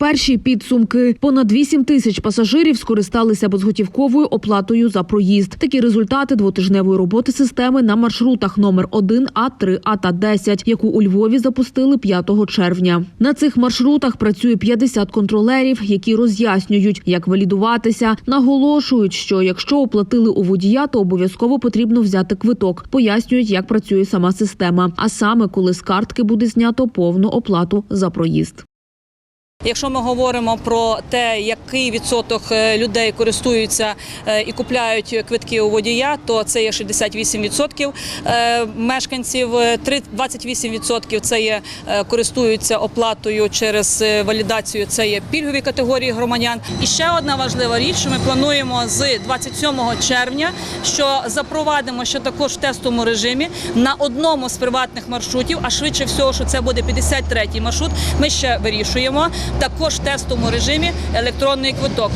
Перші підсумки понад 8 тисяч пасажирів скористалися безготівковою оплатою за проїзд. Такі результати двотижневої роботи системи на маршрутах номер 1, А3, А та 10, яку у Львові запустили 5 червня. На цих маршрутах працює 50 контролерів, які роз'яснюють, як валідуватися. Наголошують, що якщо оплатили у водія, то обов'язково потрібно взяти квиток. Пояснюють, як працює сама система. А саме коли з картки буде знято повну оплату за проїзд. Якщо ми говоримо про те, який відсоток е, людей користуються е, і купляють квитки у водія, то це є 68% е, мешканців. е, три- 28% це є користуються оплатою через валідацію. Це є пільгові категорії громадян. І ще одна важлива річ, що ми плануємо з 27 червня, що запровадимо ще також в тестовому режимі на одному з приватних маршрутів, а швидше всього, що це буде 53-й маршрут. Ми ще вирішуємо також в тестовому режимі електронний квиток.